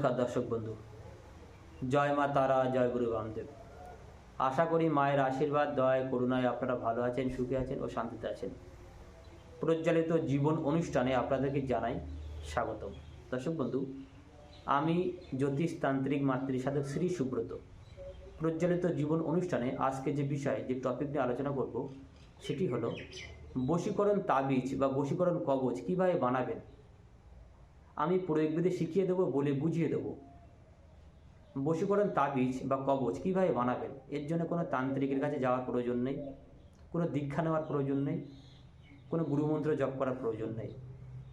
নমস্কার দর্শক বন্ধু। জয় মা তারা, জয় গুরু বামদেব। আশা করি মায়ের আশীর্বাদ দয় করুণায় আপনারা ভালো আছেন, সুখে আছেন ও শান্তিতে আছেন। প্রজ্বলিত জীবন অনুষ্ঠানে আপনাদেরকে জানাই স্বাগতম। দর্শক বন্ধু, আমি জ্যোতিষতান্ত্রিক মাতৃসাধক শ্রী সুব্রত। প্রজ্বলিত জীবন অনুষ্ঠানে আজকে যে বিষয়ে, যে টপিক নিয়ে আলোচনা করব, সেটি হলো বশীকরণ তাবিজ বা বশীকরণ কবচ কীভাবে বানাবেন আমি প্রয়োগবিধি শিখিয়ে দেবো, বলে বুঝিয়ে দেবো। বশীকরণ তাবিজ বা কবচ, কীভাবে বানাবেন? এর জন্য কোনো তান্ত্রিকের কাছে যাওয়ার প্রয়োজন নেই, কোনো দীক্ষা নেওয়ার প্রয়োজন নেই, কোনো গুরুমন্ত্র জপ করার প্রয়োজন নেই।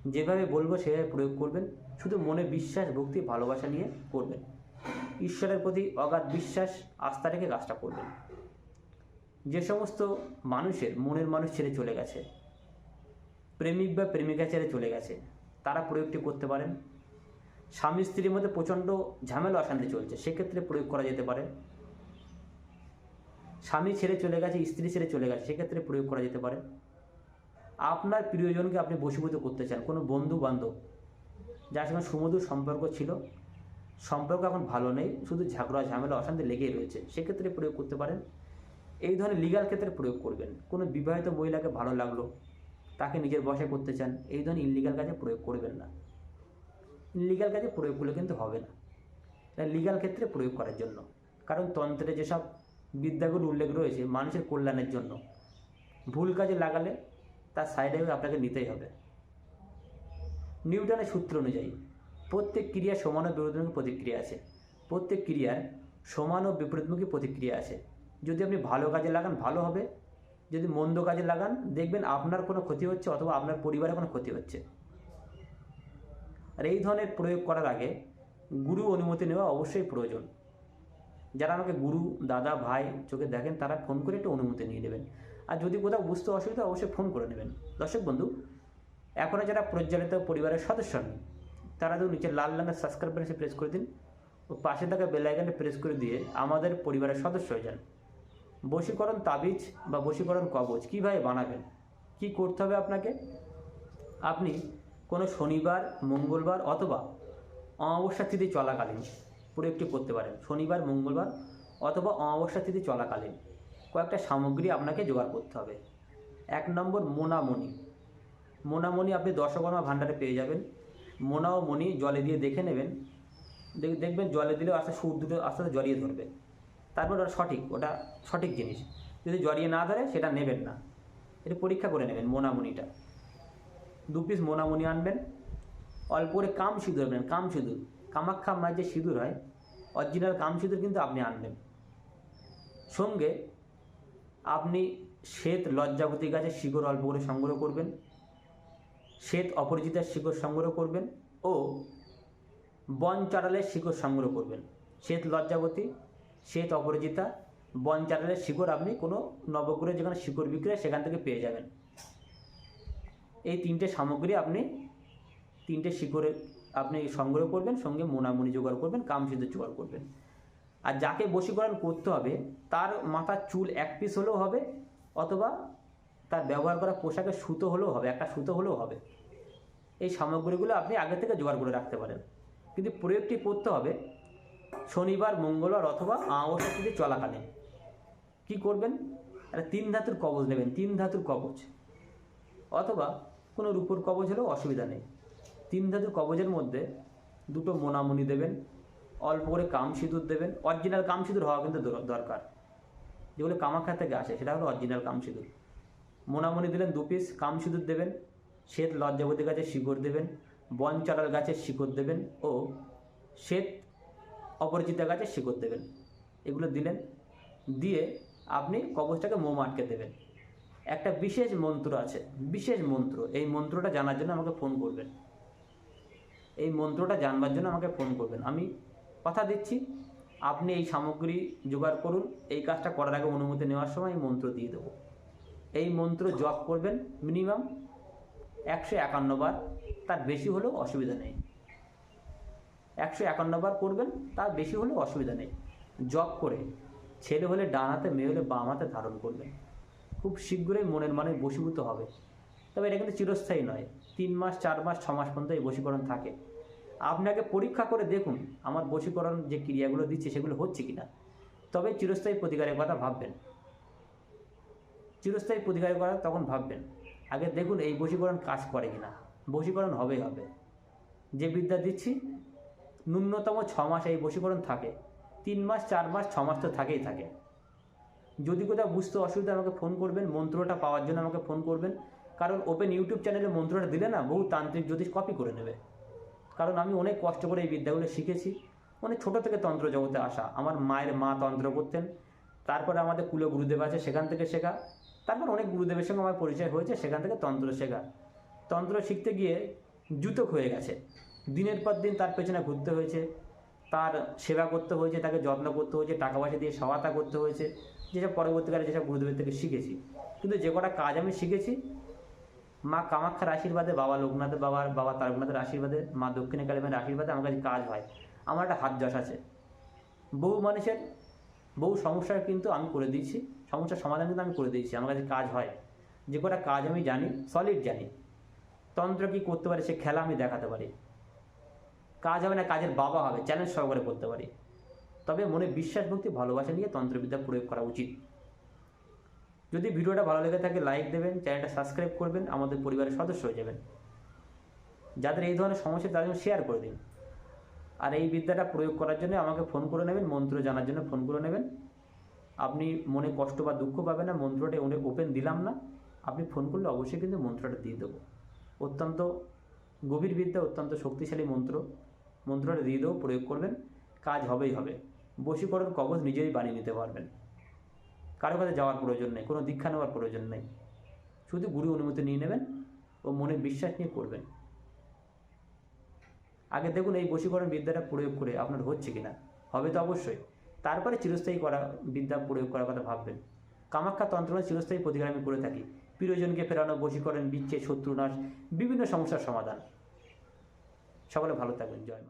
যেভাবে বলব, সেভাবে প্রয়োগ করবেন। শুধু মনে বিশ্বাস, ভক্তি, ভালোবাসা নিয়ে করবেন। ঈশ্বরের প্রতি অগাধ বিশ্বাস, আস্থা রেখে কাজটা করবেন। যে সমস্ত মানুষের মনের মানুষ ছেড়ে চলে গেছে, প্রেমিক বা প্রেমিকা ছেড়ে চলে গেছে তারা প্রয়োগটি করতে পারেন। স্বামী স্ত্রীর মধ্যে প্রচণ্ড ঝামেলা অশান্তি চলছে, সেক্ষেত্রে প্রয়োগ করা যেতে পারে। স্বামী ছেড়ে চলে গেছে, স্ত্রী ছেড়ে চলে গেছে, সেক্ষেত্রে প্রয়োগ করা যেতে পারে। আপনার প্রিয়জনকে আপনি বশীভূত করতে চান, কোনো বন্ধু বান্ধব যার সঙ্গে সুমধুর সম্পর্ক ছিল, সম্পর্ক এখন ভালো নেই, শুধু ঝগড়া, ঝামেলা, অশান্তি লেগেই রয়েছে, সেক্ষেত্রে প্রয়োগ করতে পারেন। এই ধরনের লিগাল ক্ষেত্রে প্রয়োগ করবেন। কোনো বিবাহিত মহিলাকে ভালো লাগল তাকে নিজের বসে করতে চান, এই ধরনের ইলিগাল কাজে প্রয়োগ করবেন না। ইলিগাল কাজে প্রয়োগ করলে কিন্তু হবে না। লিগাল ক্ষেত্রে প্রয়োগ করার জন্য। কারণ তন্ত্রে যেসব বিদ্যাগুলো উল্লেখ রয়েছে মানুষের কল্যাণের জন্য, ভুল কাজে লাগালে তার সাইড এফেক্ট আপনাকে নিতেই হবে। নিউটনের সূত্র অনুযায়ী, প্রত্যেক ক্রিয়া সমান ও বিপরীতমুখী প্রতিক্রিয়া আছে। প্রত্যেক ক্রিয়ার সমান ও বিপরীতমুখী প্রতিক্রিয়া আছে। যদি আপনি ভালো কাজে লাগান, ভালো হবে। যদি মন্দ কাজে লাগান, দেখবেন আপনার কোনো ক্ষতি হচ্ছে অথবা আপনার পরিবারের কোনো ক্ষতি হচ্ছে। আর এই ধরনের প্রয়োগ করার আগে গুরু অনুমতি নেওয়া অবশ্যই প্রয়োজন। যারা আমাকে গুরু, দাদা, ভাই চোখে দেখেন, তারা ফোন করে একটু অনুমতি নিয়ে নেবেন। আর যদি কোথাও বুঝতে অসুবিধা অবশ্যই ফোন করে নেবেন। দর্শক বন্ধু এখনও যারা প্রজ্বলিত পরিবারের সদস্য নেই তারা তো নিচে লাল রঙের সাবস্ক্রাইব বাটনে প্রেস করে দিন। ও পাশে থাকা বেল আইকনে প্রেস করে দিয়ে আমাদের পরিবারের সদস্য হয়ে যান। বশীকরণ তাবিজ বা বশীকরণ কবচ কীভাবে বানাবেন? কি করতে হবে আপনাকে? আপনি কোনো শনিবার, মঙ্গলবার অথবা অমাবস্যা তিথি চলাকালীন প্রয়োগটি করতে পারেন। শনিবার, মঙ্গলবার অথবা অমাবস্যা তিথি চলাকালীন কয়েকটা সামগ্রী আপনাকে জোগাড় করতে হবে। এক নম্বর মোনামণি। মোনামণি আপনি দশকর্মা ভাণ্ডারে পেয়ে যাবেন। মোনা ও মণি জলে দিয়ে দেখে নেবেন। দেখ- দেখবেন জলে দিলেও আস্তে সুর দুটো আস্তে আস্তে জড়িয়ে ধরবে। তারপর ওটা সঠিক ওটা সঠিক জিনিস। যদি জড়িয়ে না ধরে, সেটা নেবেন না। এটা পরীক্ষা করে নেবেন মোনামুনিটা। দু পিস মোনামুনি আনবেন। অল্প করে কাম সিঁদুর আনবেন কাম সিঁদুর। কামাক্ষা মায়ের যে সিঁদুর হয় অরিজিনাল কাম সিঁদুর কিন্তু আপনি আনবেন। সঙ্গে আপনি শ্বেত লজ্জাবতী গাছের শিকড় অল্প করে সংগ্রহ করবেন। শ্বেত অপরিচিতার শিকড় সংগ্রহ করবেন ও বন চাটালের শিকড় সংগ্রহ করবেন। শ্বেত লজ্জাবতী শ্বেত অপরাজিতা বন চাটালের শিকড় আপনি কোনো নবগ্রহে যেখানে শিকড় বিক্রয় সেখান থেকে পেয়ে যাবেন। এই তিনটে সামগ্রী আপনি তিনটে শিকড়ে আপনি সংগ্রহ করবেন, সঙ্গে মোনামুনি জোগাড় করবেন, কামসিদ্ধ জোগাড় করবেন। আর যাকে বশীকরণ করতে হবে, তার মাথার চুল এক পিস হলেও হবে, অথবা তার ব্যবহার করা পোশাকের সুতো হলেও হবে, একটা সুতো হলেও হবে। এই সামগ্রীগুলো আপনি আগে থেকে জোগাড় করে রাখতে পারেন। কিন্তু প্রয়োগটি করতে হবে শনিবার, মঙ্গলবার অথবা অমাবস্যা চলাকালীন। কি করবেন? একটা তিন ধাতুর কবচ নেবেন, তিন ধাতুর কবচ অথবা কোনো রূপোর কবচ হলেও অসুবিধা নেই। তিন ধাতুর কবচের মধ্যে দুটো মোনামুনি দেবেন, অল্প করে কাম সিঁদুর দেবেন। অরিজিনাল কাম সিঁদুর হওয়া কিন্তু দরকার। যেগুলো কামাখ্যা থেকে আসে, সেটা হলো অরিজিনাল কাম সিঁদুর। মোনামুনি দিলেন দু পিস কাম সিঁদুর দেবেন, শ্বেত লজ্জাবতী গাছের শিকড় দেবেন বন চারাল গাছের শিকড় দেবেন ও শ্বেত অপরিচিতা গাছের শিকড় দেবেন। এগুলো দিলেন, দিয়ে আপনি কবচটাকে মোম আটকে দেবেন। একটা বিশেষ মন্ত্র আছে, বিশেষ মন্ত্র। এই মন্ত্রটা জানার জন্য আমাকে ফোন করবেন। এই মন্ত্রটা জানবার জন্য আমাকে ফোন করবেন। আমি কথা দিচ্ছি, আপনি এই সামগ্রী জোগাড় করুন। এই কাজটা করার আগে অনুমতি নেওয়ার সময় এই মন্ত্র দিয়ে দেবো। এই মন্ত্র জপ করবেন মিনিমাম একশো একান্ন বার। তার বেশি হলেও অসুবিধা নেই। একশো একান্ন বার করবেন, তার বেশি হলে অসুবিধা নেই। জপ করে, ছেলে হলে ডান হাতে, মেয়ে হলে বাম হাতে ধারণ করবেন। খুব শীঘ্রই মনের মানে বশীভূত হবে। তবে এটা কিন্তু চিরস্থায়ী নয়। তিন মাস, চার মাস, ছ মাস পর্যন্ত এই বশীকরণ থাকে। আপনাকে পরীক্ষা করে দেখুন, আমার বশীকরণ যে ক্রিয়াগুলো দিচ্ছে, সেগুলো হচ্ছে কিনা। তবে চিরস্থায়ী প্রতিকারের কথা ভাববেন। চিরস্থায়ী প্রতিকারের কথা তখন ভাববেন। আগে দেখুন এই বশীকরণ কাজ করে কিনা। বশীকরণ হবেই হবে। যে বিদ্যা দিচ্ছি ন্যূনতম ছ মাস এই বশীকরণ থাকে। তিন মাস, চার মাস, ছ মাস তো থাকেই থাকে। যদি কোথাও বুঝতে অসুবিধা আমাকে ফোন করবেন, মন্ত্রটা পাওয়ার জন্য আমাকে ফোন করবেন। কারণ ওপেন ইউটিউব চ্যানেলে মন্ত্রটা দিলে না, বহু তান্ত্রিক জ্যোতিষ কপি করে নেবে। কারণ আমি অনেক কষ্ট করে এই বিদ্যাগুলো শিখেছি। অনেক ছোটো থেকে তন্ত্র জগতে আসা। আমার মায়ের মা তন্ত্র করতেন। তারপরে আমাদের কুলো গুরুদেব আছে, সেখান থেকে শেখা। তারপর অনেক গুরুদেবের সঙ্গে আমার পরিচয় হয়েছে, সেখান থেকে তন্ত্র শেখা। তন্ত্র শিখতে গিয়ে জুতক হয়ে গেছে। দিনের পর দিন তার পেছনে ঘুরতে হয়েছে, তার সেবা করতে হয়েছে, তাকে যত্ন করতে হয়েছে, টাকা পয়সা দিয়ে সহায়তা করতে হয়েছে, যেসব পরবর্তীকালে যেসব গুরুদেবের থেকে শিখেছি। কিন্তু যে কটা কাজ আমি শিখেছি, মা কামাক্ষার আশীর্বাদে, বাবা লোকনাথের বাবার, বাবা তারকনাথের আশীর্বাদে, মা দক্ষিণে কালিমের আশীর্বাদে আমার কাছে কাজ হয়। আমার একটা হাত যশ আছে। বহু মানুষের, বহু সমস্যার কিন্তু আমি করে দিয়েছি, সমস্যার সমাধান কিন্তু আমি করে দিয়েছি, আমার কাছে কাজ হয়। যে কটা কাজ আমি জানি সলিড জানি। তন্ত্র কী করতে পারে, সে খেলা আমি দেখাতে পারি। কাজ হবে না, কাজের বাবা হবে চ্যালেঞ্জ সহকারে করতে পারি। তবে মনে বিশ্বাস, ভক্তি, ভালোবাসা নিয়ে তন্ত্রবিদ্যা প্রয়োগ করা উচিত। যদি ভিডিওটা ভালো লেগে থাকে লাইক দেবেন চ্যানেলটা সাবস্ক্রাইব করবেন, আমাদের পরিবারের সদস্য হয়ে যাবেন। যাদের এই ধরনের সমস্যা, তাদের শেয়ার করে দিন। আর এই বিদ্যাটা প্রয়োগ করার জন্য আমাকে ফোন করে নেবেন, মন্ত্র জানার জন্য ফোন করে নেবেন। আপনি মনে কষ্ট বা দুঃখ পাবেন না, মন্ত্রটা অনেক ওপেন দিলাম না। আপনি ফোন করলে অবশ্যই কিন্তু মন্ত্রটা দিয়ে দেবো। অত্যন্ত গভীর বিদ্যা, অত্যন্ত শক্তিশালী মন্ত্র। মন্ত্রটা দিয়ে দেবো প্রয়োগ করবেন, কাজ হবেই হবে। বশীকরণ কবচ নিজেই বানিয়ে নিতে পারবেন। কারও কাছে যাওয়ার প্রয়োজন নেই, কোনো দীক্ষা নেওয়ার প্রয়োজন নেই। শুধু গুরু অনুমতি নিয়ে নেবেন ও মনে বিশ্বাস নিয়ে করবেন। আগে দেখুন এই বশীকরণ বিদ্যাটা প্রয়োগ করে আপনার হচ্ছে কিনা। হবে তো অবশ্যই। তারপরে চিরস্থায়ী করা বিদ্যা প্রয়োগ করার কথা ভাববেন। কামাখ্যা তন্ত্র চিরস্থায়ী প্রতিকার আমি করে থাকি। প্রিয়জনকে ফেরানো, বশীকরণ বিচ্ছে শত্রুনাশ, বিভিন্ন সমস্যার সমাধান। সকলে ভালো থাকবেন। জয় মা।